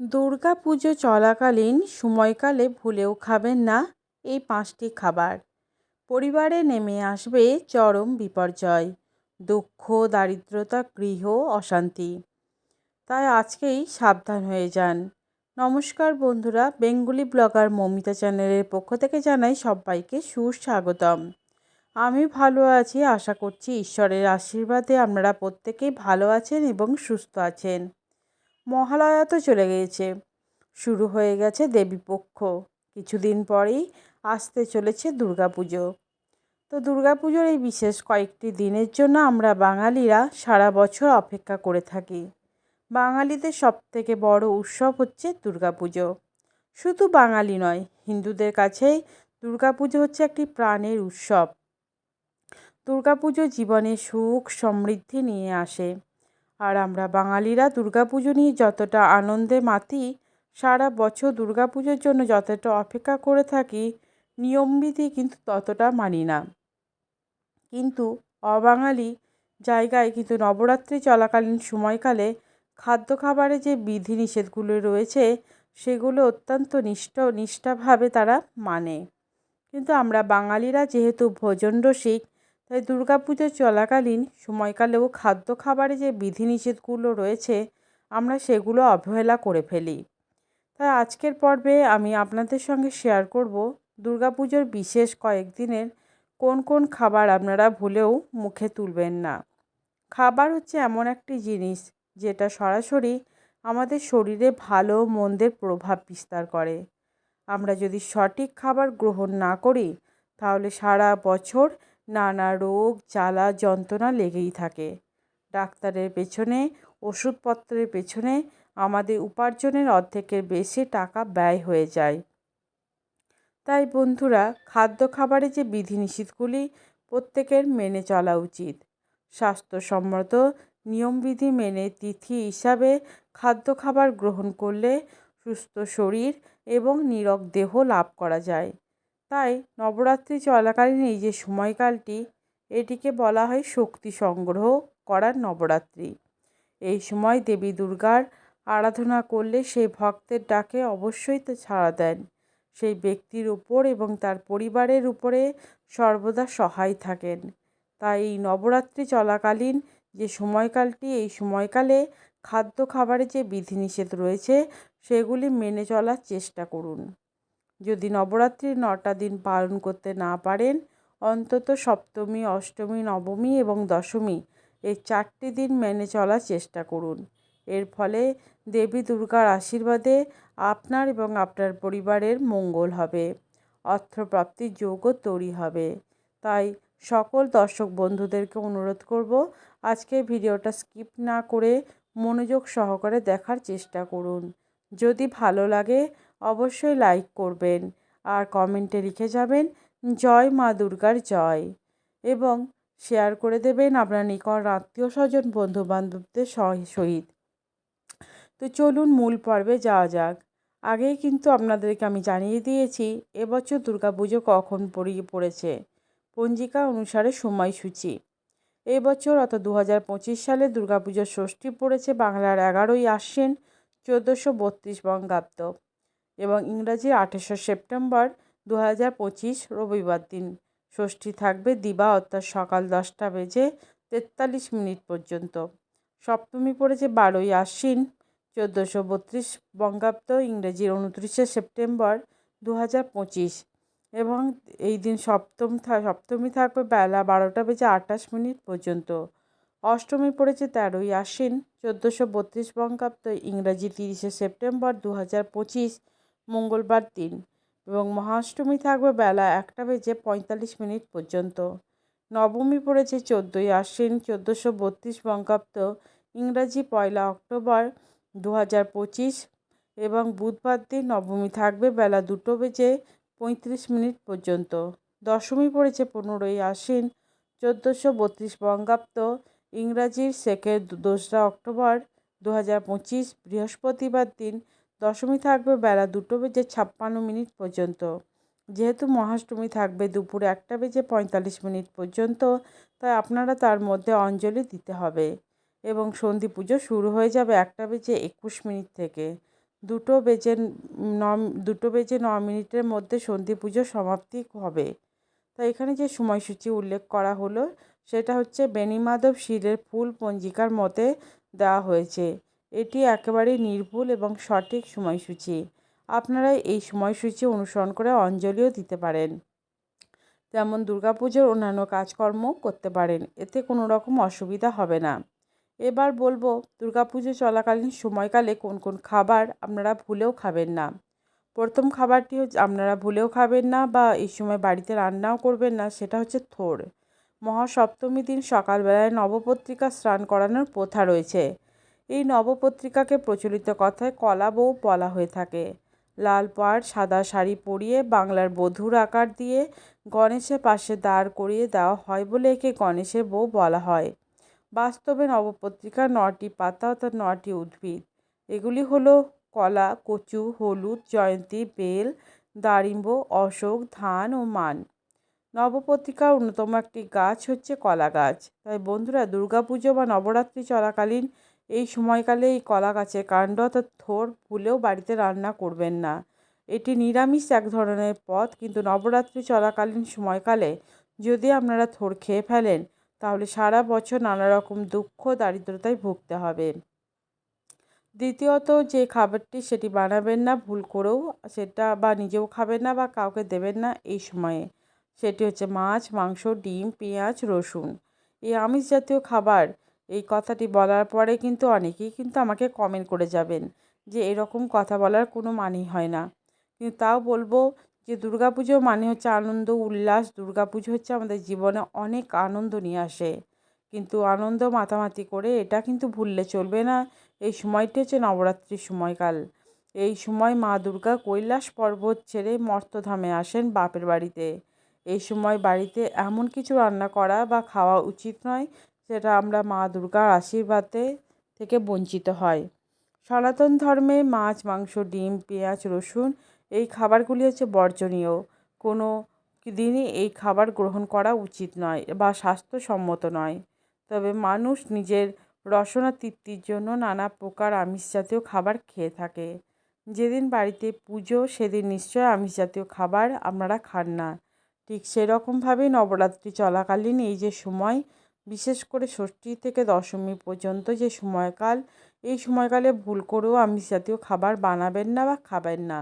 দুর্গা পুজো চলাকালীন সময়কালে ভুলেও খাবেন না এই পাঁচটি খাবার। পরিবারে নেমে আসবে চরম বিপর্যয়, দুঃখ, দারিদ্রতা, গৃহ অশান্তি। তাই আজকেই সাবধান হয়ে যান। নমস্কার বন্ধুরা, বেঙ্গলি ব্লগার মমিতা চ্যানেলের পক্ষ থেকে জানাই সবাইকে সুস্বাগতম। আমি ভালো আছি, আশা করছি ঈশ্বরের আশীর্বাদে আপনারা প্রত্যেকেই ভালো আছেন এবং সুস্থ আছেন। মহালয়া তো চলে গিয়েছে। শুরু হয়ে গেছে দেবীপক্ষ। কিছুদিন পরেই আসতে চলেছে দুর্গাপুজো। তো দুর্গাপুজোর এই বিশেষ কয়েকটি দিনের জন্য আমরা বাঙালিরা সারা বছর অপেক্ষা করে থাকি। বাঙালিদের সবথেকে বড় উৎসব হচ্ছে দুর্গাপুজো। শুধু বাঙালি নয়, হিন্দুদের কাছেই দুর্গাপুজো হচ্ছে একটি প্রাণের উৎসব। দুর্গাপুজো জীবনে সুখ সমৃদ্ধি নিয়ে আসে। আর আমরা বাঙালিরা দুর্গাপুজো নিয়ে যতটা আনন্দে মাতি, সারা বছর দুর্গাপুজোর জন্য যতটা অপেক্ষা করে থাকি নিয়মবিধি কিন্তু ততটা মানি না। কিন্তু অবাঙালি জায়গায় কিন্তু নবরাত্রি চলাকালীন সময়কালে খাদ্য খাবারে যে বিধিনিষেধগুলো রয়েছে, সেগুলো অত্যন্ত নিষ্ঠ, নিষ্ঠাভাবে তারা মানে। কিন্তু আমরা বাঙালিরা যেহেতু ভোজন রসিক তাই দুর্গাপুজো চলাকালীন সময়কালেও খাদ্য খাবারে যে বিধিনিষেধগুলো রয়েছে, আমরা সেগুলো অবহেলা করে ফেলি। তাই আজকের পর্বে আমি আপনাদের সঙ্গে শেয়ার করব দুর্গাপুজোর বিশেষ কয়েকদিনের কোন কোন খাবার আপনারা ভুলেও মুখে তুলবেন না। খাবার হচ্ছে এমন একটি জিনিস যেটা সরাসরি আমাদের শরীরে ভালো মন্দের প্রভাব বিস্তার করে। আমরা যদি সঠিক খাবার গ্রহণ না করি, তাহলে সারা বছর নানা রোগ, জ্বালা, যন্ত্রণা লেগেই থাকে। ডাক্তারের পেছনে, ওষুধপত্রের পেছনে আমাদের উপার্জনের অর্ধেকের বেশি টাকা ব্যয় হয়ে যায়। তাই বন্ধুরা, খাদ্য খাবারে যে বিধিনিষেধগুলি প্রত্যেকের মেনে চলা উচিত। স্বাস্থ্যসম্মত নিয়মবিধি মেনে তিথি হিসাবে খাদ্য খাবার গ্রহণ করলে সুস্থ শরীর এবং নিরোগ দেহ লাভ করা যায়। তাই নবরাত্রি চলাকালীন এই যে সময়কালটি, এটিকে বলা হয় শক্তি সংগ্রহ করার নবরাত্রি। এই সময় দেবী দুর্গার আরাধনা করলে সেই ভক্তের ডাকে অবশ্যই তো ছাড়া দেন। সেই ব্যক্তির উপর এবং তার পরিবারের উপরে সর্বদা সহায় থাকেন। তাই এই নবরাত্রি চলাকালীন যে সময়কালটি, এই সময়কালে খাদ্য খাবারে যে বিধিনিষেধ রয়েছে, সেগুলি মেনে চলার চেষ্টা করুন। যদি নবরাত্রির নটা দিন পালন করতে না পারেন, অন্তত সপ্তমী, অষ্টমী, নবমী এবং দশমী এই চারটি দিন মেনে চলার চেষ্টা করুন। এর ফলে দেবী দুর্গার আশীর্বাদে আপনার এবং আপনার পরিবারের মঙ্গল হবে, অর্থপ্রাপ্তির যোগও তৈরি হবে। তাই সকল দর্শক বন্ধুদেরকে অনুরোধ করব, আজকে ভিডিওটা স্কিপ না করে মনোযোগ সহকারে দেখার চেষ্টা করুন। যদি ভালো লাগে অবশ্যই লাইক করবেন আর কমেন্টে লিখে যাবেন, জয় মা দুর্গার জয় এবং শেয়ার করে দেবেন আপনার নিকট আত্মীয় স্বজন বন্ধু বান্ধবদের সহিত। তো চলুন মূল পর্বে যাওয়া যাক। আগেই কিন্তু আপনাদেরকে আমি জানিয়ে দিয়েছি, এবছর দুর্গাপুজো কখন পড়িয়ে পড়েছে। পঞ্জিকা অনুসারে সময়সূচি। এবছর অর্থাৎ দু হাজার পঁচিশ সালে দুর্গাপুজোর ষষ্ঠী পড়েছে বাংলার এগারোই আশ্বিন, চোদ্দোশো বত্রিশ বঙ্গাব্দ। এবং ইংরাজি আঠেরোশো সেপ্টেম্বর দু হাজার পঁচিশ রবিবার দিন। ষষ্ঠী থাকবে দিবা, অর্থাৎ সকাল দশটা বেজে তেতাল্লিশ মিনিট পর্যন্ত। সপ্তমী পড়েছে বারোই আশ্বিন, চোদ্দোশো বত্রিশ বঙ্গাব্দ, ইংরেজির উনত্রিশে সেপ্টেম্বর দু হাজার পঁচিশ। এবং এই দিন সপ্তম সপ্তমী থাকবে বেলা বারোটা বেজে আটাশ মিনিট পর্যন্ত। অষ্টমী পড়েছে তেরোই আশ্বিন, চোদ্দোশো বত্রিশ বঙ্গাব্দ, ইংরাজি তিরিশে সেপ্টেম্বর দু হাজার পঁচিশ। মঙ্গলবার দিন এবং মহাষ্টমী থাকবে বেলা একটা বেজে পঁয়তাল্লিশ মিনিট পর্যন্ত। নবমী পড়েছে চোদ্দোই আশ্বিন চোদ্দোশো বত্রিশ বঙ্গাব্দ, ইংরাজি পয়লা অক্টোবর দু হাজার পঁচিশ এবং বুধবার দিন নবমী থাকবে বেলা দুটো বেজে পঁয়ত্রিশ মিনিট পর্যন্ত। দশমী পড়েছে পনেরোই আশ্বিন চোদ্দোশো বত্রিশ বঙ্গাব্দ, ইংরাজির সেকের দোসরা অক্টোবর দু হাজার পঁচিশ বৃহস্পতিবার দিন দশমী থাকবে বেলা দুটো বেজে ছাপ্পান্ন মিনিট পর্যন্ত। যেহেতু মহাষ্টমী থাকবে দুপুর একটা বেজে পঁয়তাল্লিশ মিনিট পর্যন্ত, তাই আপনারা তার মধ্যে অঞ্জলি দিতে হবে এবং সন্ধি পুজো শুরু হয়ে যাবে একটা বেজে একুশ মিনিট থেকে। দুটো বেজে ন দুটো বেজে ন মিনিটের মধ্যে সন্ধি পুজো সমাপ্তি হবে। তো এখানে যে সময়সূচি উল্লেখ করা হলো, সেটা হচ্ছে বেণীমাধব শীলের ফুল পঞ্জিকার মতে দেওয়া হয়েছে। এটি একেবারেই নির্ভুল এবং সঠিক সময়সূচি। আপনারা এই সময়সূচি অনুসরণ করে অঞ্জলিও দিতে পারেন। যেমন দুর্গাপুজোর অন্যান্য কাজকর্ম করতে পারেন, এতে কোনো রকম অসুবিধা হবে না। এবার বলব, দুর্গাপুজো চলাকালীন সময়কালে কোন কোন খাবার আপনারা ভুলেও খাবেন না। প্রথম খাবারটি হচ্ছে, আপনারা ভুলেও খাবেন না বা এই সময় বাড়িতে রান্নাও করবেন না, সেটা হচ্ছে থোড় মহাসপ্তমী দিন সকালবেলায় নবপত্রিকা স্নান করানোর প্রথা রয়েছে। এই নবপত্রিকাকে প্রচলিত কথায় কলা বউ বলা হয়ে থাকে। লাল পাড়, সাদা শাড়ি পরিয়ে বাংলার বধূর আকার দিয়ে গণেশের পাশে দাঁড় করিয়ে দেওয়া হয় বলে একে গণেশের বউ বলা হয়। বাস্তবে নবপত্রিকার নটি পাতা অর্থাৎ নটি উদ্ভিদ। এগুলি হলো কলা, কচু, হলুদ, জয়ন্তী, বেল, দারিম্ব, অশোক, ধান ও মান। নবপত্রিকার অন্যতম একটি গাছ হচ্ছে কলা গাছ। তাই বন্ধুরা, দুর্গাপুজো বা নবরাত্রি চলাকালীন এই সময়কালে এই কলা গাছের কাণ্ড অর্থাৎ থোর ভুলেও বাড়িতে রান্না করবেন না। এটি নিরামিষ এক ধরনের পথ, কিন্তু নবরাত্রি চলাকালীন সময়কালে যদি আপনারা থোর খেয়ে ফেলেন, তাহলে সারা বছর নানা রকম দুঃখ, দারিদ্রতায় ভুগতে হবে। দ্বিতীয়ত, যে খাবারটি সেটি বানাবেন না, ভুল করেও সেটা বা নিজেও খাবেন না বা কাউকে দেবেন না এই সময়ে, সেটি হচ্ছে মাছ, মাংস, ডিম, পেঁয়াজ, রসুন। এই আমিষ জাতীয় খাবার এই কথাটি বলার পরে কিন্তু অনেকেই কিন্তু আমাকে কমেন্ট করে যাবেন যে এরকম কথা বলার কোনো মানেই হয় না। কিন্তু তাও বলব যে দুর্গাপুজো মানে হচ্ছে আনন্দ, উল্লাস। দুর্গাপুজো হচ্ছে আমাদের জীবনে অনেক আনন্দ নিয়ে আসে। কিন্তু আনন্দ মাতামাতি করে এটা কিন্তু ভুললে চলবে না। এই সময়টি হচ্ছে নবরাত্রির সময়কাল। এই সময় মা দুর্গা কৈলাস পর্বত ছেড়ে মর্তধামে আসেন বাপের বাড়িতে। এই সময় বাড়িতে এমন কিছু রান্না করা বা খাওয়া উচিত নয় যেটা আমরা মা দুর্গার আশীর্বাদে থেকে বঞ্চিত হয়। সনাতন ধর্মে মাছ, মাংস, ডিম, পেঁয়াজ, রসুন এই খাবারগুলি হচ্ছে বর্জনীয়। কোনো দিনই এই খাবার গ্রহণ করা উচিত নয় বা স্বাস্থ্যসম্মত নয়। তবে মানুষ নিজের রসনা তৃপ্তির জন্য নানা প্রকার আমিষ জাতীয় খাবার খেয়ে থাকে। যেদিন বাড়িতে পুজো, সেদিন নিশ্চয় আমিষ জাতীয় খাবার আপনারা খান না। ঠিক সেরকমভাবেই নবরাত্রি চলাকালীন এই যে সময় বিশেষ করে ষষ্ঠী থেকে দশমী পর্যন্ত যে সময়কাল, এই সময়কালে ভুল করেও আমিষ জাতীয় খাবার বানাবেন না বা খাবেন না।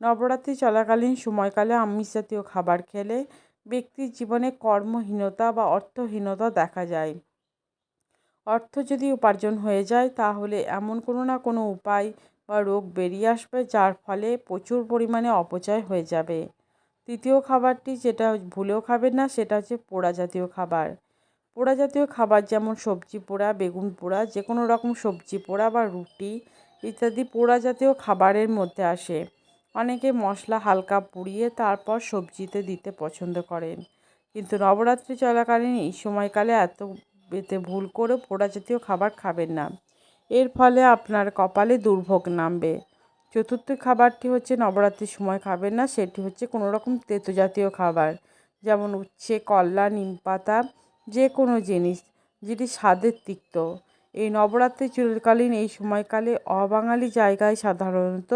নবরাত্রি চলাকালীন সময়কালে আমিষ জাতীয় খাবার খেলে ব্যক্তির জীবনে কর্মহীনতা বা অর্থহীনতা দেখা যায়। অর্থ যদি উপার্জন হয়ে যায়, তাহলে এমন কোনো না কোনো উপায় বা রোগ বেরিয়ে আসবে, যার ফলে প্রচুর পরিমাণে অপচয় হয়ে যাবে। তৃতীয় খাবারটি যেটা ভুলেও খাবেন না, সেটা হচ্ছে পোড়া জাতীয় খাবার। পোড়া জাতীয় খাবার যেমন সবজি পোড়া, বেগুন পোড়া যে কোনো রকম সবজি পোড়া বা রুটি ইত্যাদি পোড়া জাতীয় খাবারের মধ্যে আসে। অনেকে মশলা হালকা পুড়িয়ে তারপর সবজিতে দিতে পছন্দ করেন। কিন্তু নবরাত্রি চলাকালীন এই সময়কালে এত এতে ভুল করে পোড়া জাতীয় খাবার খাবেন না। এর ফলে আপনার কপালে দুর্ভোগ নামবে। চতুর্থ খাবারটি হচ্ছে নবরাত্রির সময় খাবেন না, সেটি হচ্ছে কোনো রকম তেতো জাতীয় খাবার, যেমন উচ্ছে কল্লা নিম পাতা যে কোনো জিনিস যেটি স্বাদের তিক্ত। এই নবরাত্রি চলাকালীন এই সময়কালে অবাঙালি জায়গায় সাধারণত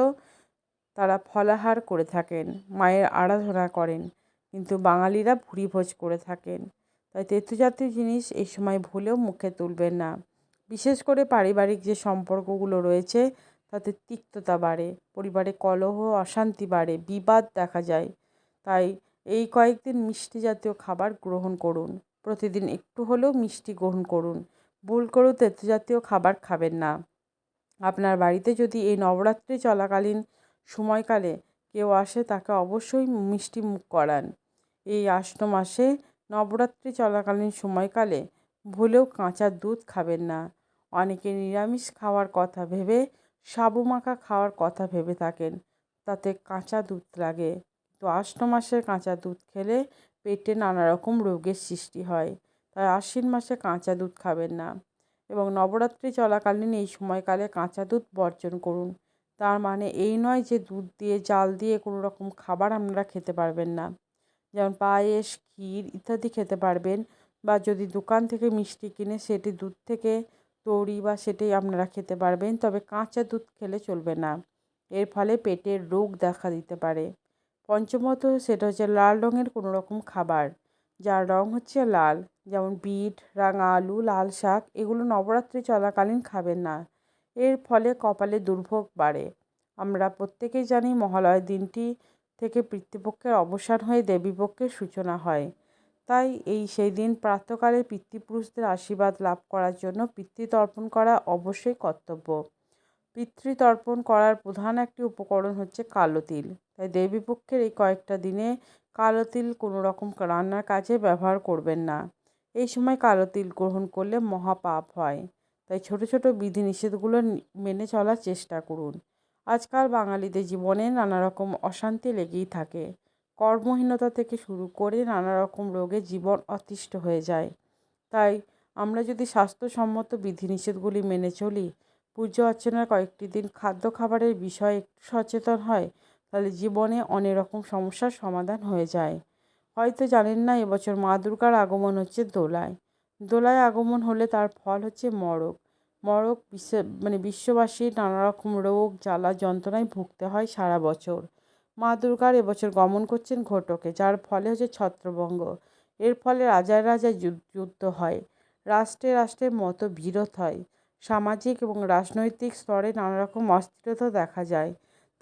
তারা ফলাহার করে থাকেন, মায়ের আরাধনা করেন, কিন্তু বাঙালিরা ভুরি ভোজ করে থাকেন। তাই তেতো জিনিস এই সময় ভুলেও মুখে তুলবেন না। বিশেষ করে পারিবারিক যে সম্পর্কগুলো রয়েছে, তাতে তিক্ততা বাড়ে, পরিবারে কলহ, অশান্তি বাড়ে, বিবাদ দেখা যায়। তাই এই কয়েকদিন মিষ্টি জাতীয় খাবার গ্রহণ করুন। প্রতিদিন একটু হলেও মিষ্টি গ্রহণ করুন। ভুল করেও তেতো জাতীয় খাবার খাবেন না। আপনার বাড়িতে যদি এই নবরাত্রি চলাকালীন সময়কালে কেউ আসে, তাকে অবশ্যই মিষ্টি মুখ করান। এই আষ্ট মাসে নবরাত্রি চলাকালীন সময়কালে ভুলেও কাঁচা দুধ খাবেন না। অনেকে নিরামিষ খাওয়ার কথা ভেবে, সাবু মাখা খাওয়ার কথা ভেবে থাকেন। তাতে কাঁচা দুধ লাগে। তো আষ্ট মাসের কাঁচা দুধ খেলে পেটে নানা রকম রোগের সৃষ্টি হয়। তাই আশ্বিন মাসে কাঁচা দুধ খাবেন না এবং নবরাত্রি চলাকালীন এই সময়কালে কাঁচা দুধ বর্জন করুন। তার মানে এই নয় যে দুধ দিয়ে, জাল দিয়ে কোনো রকম খাবার আপনারা খেতে পারবেন না। যেমন পায়েস, ক্ষীর ইত্যাদি খেতে পারবেন বা যদি দোকান থেকে মিষ্টি কিনে সেটি দুধ থেকে তৈরি বা সেটাই আপনারা খেতে পারবেন। তবে কাঁচা দুধ খেলে চলবে না। এর ফলে পেটের রোগ দেখা দিতে পারে। পঞ্চমত সেটা হচ্ছে লাল রঙের কোনো রকম খাবার। যার রং হচ্ছে লাল, যেমন বিট, রাঙা আলু, লাল শাক, এগুলো নবরাত্রি চলাকালীন খাবেন না। এর ফলে কপালে দুর্ভোগ বাড়ে। আমরা প্রত্যেকেই জানি মহালয়ার দিনটি থেকে পিতৃপক্ষের অবসান হয়ে দেবীপক্ষের সূচনা হয়। তাই এই সেই দিন প্রাতকালে পিতৃপুরুষদের আশীর্বাদ লাভ করার জন্য পিতৃতর্পণ করা অবশ্যই কর্তব্য। পিতৃতর্পণ করার প্রধান একটি উপকরণ হচ্ছে কালো তিল। তাই দেবীপক্ষের এই কয়েকটা দিনে কালো তিল কোনো রকম রান্নার কাজে ব্যবহার করবেন না। এই সময় কালো তিল গ্রহণ করলে মহাপাপ হয়। তাই ছোট ছোট বিধিনিষেধগুলো মেনে চলার চেষ্টা করুন। আজকাল বাঙালিদের জীবনে নানা রকম অশান্তি লেগেই থাকে। কর্মহীনতা থেকে শুরু করে নানা রকম রোগে জীবন অতিষ্ঠ হয়ে যায়। তাই আমরা যদি স্বাস্থ্যসম্মত বিধিনিষেধগুলি মেনে চলি পুজো অর্চনার কয়েকটি দিন খাদ্য খাবারের বিষয়ে একটু সচেতন হয়, তাহলে জীবনে অনেক রকম সমস্যার সমাধান হয়ে যায়। হয়তো জানেন না, এবছর মা দুর্গার আগমন হচ্ছে দোলায়। দোলায় আগমন হলে তার ফল হচ্ছে মরক মরক বিশ্ব মানে বিশ্ববাসীর নানা রকম রোগ, জ্বালা, যন্ত্রণায় ভুগতে হয় সারা বছর। মা দুর্গার এবছর গমন করছেন ঘটকে, যার ফলে হচ্ছে ছত্রভঙ্গ। এর ফলে রাজায় রাজায় যুদ্ধ হয়। রাষ্ট্রে রাষ্ট্রে মত বিরোধ হয়। সামাজিক এবং রাজনৈতিক স্তরে নানা রকম অস্থিরতা দেখা যায়।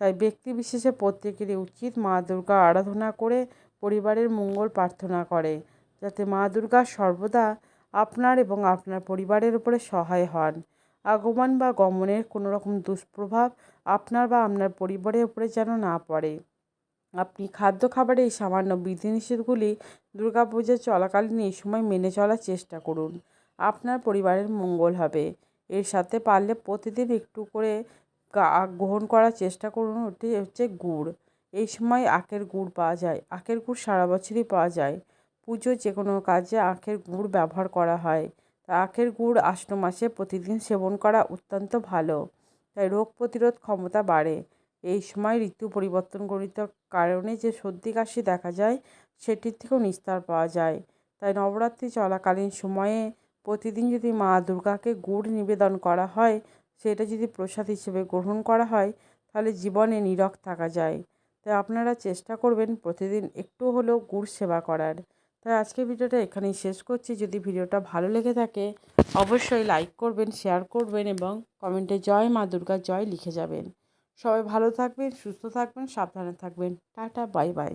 তাই ব্যক্তি বিশেষে প্রত্যেকেরই উচিত মা দুর্গা আরাধনা করে পরিবারের মঙ্গল প্রার্থনা করে, যাতে মা দুর্গা সর্বদা আপনার এবং আপনার পরিবারের উপরে সহায় হন। আগমন বা গমনের কোনো রকম দুষ্প্রভাব আপনার বা আপনার পরিবারের উপরে যেন না পড়ে। আপনি খাদ্য খাবারে এই সামান্য বিধিনিষেধগুলি দুর্গা পুজো চলাকালীন এই সময় মেনে চলার চেষ্টা করুন। আপনার পরিবারের মঙ্গল হবে। এর সাথে পারলে প্রতিদিন একটু করে গ্রহণ করার চেষ্টা করুন। ওটি হচ্ছে গুড়। এই সময় আখের গুড় পাওয়া যায়। আখের গুড় সারা বছরই পাওয়া যায়। পুজো যে কোনো কাজে আখের গুড় ব্যবহার করা হয়। তা আখের গুড় আষ্ট মাসে প্রতিদিন সেবন করা অত্যন্ত ভালো। তাই রোগ প্রতিরোধ ক্ষমতা বাড়ে। এই সময় ঋতু পরিবর্তনজনিত কারণে যে সর্দি কাশি দেখা যায়, সেটির থেকেও নিস্তার পাওয়া যায়। তাই নবরাত্রি চলাকালীন সময়ে প্রতিদিন যদি মা দুর্গাকে গুড় নিবেদন করা হয়, সেটা যদি প্রসাদ হিসেবে গ্রহণ করা হয়, তাহলে জীবনে নীরব থাকা যায়। তাই আপনারা চেষ্টা করবেন প্রতিদিন একটু হলেও গুড় সেবা করার। তাই আজকের ভিডিওটা এখানেই শেষ করছি। যদি ভিডিওটা ভালো লেগে থাকে, অবশ্যই লাইক করবেন শেয়ার করবেন এবং কমেন্টে জয় মা দুর্গা, জয় লিখে যাবেন। সবাই ভালো থাকবেন, সুস্থ থাকবেন, সাবধানে থাকবেন। Tata bye bye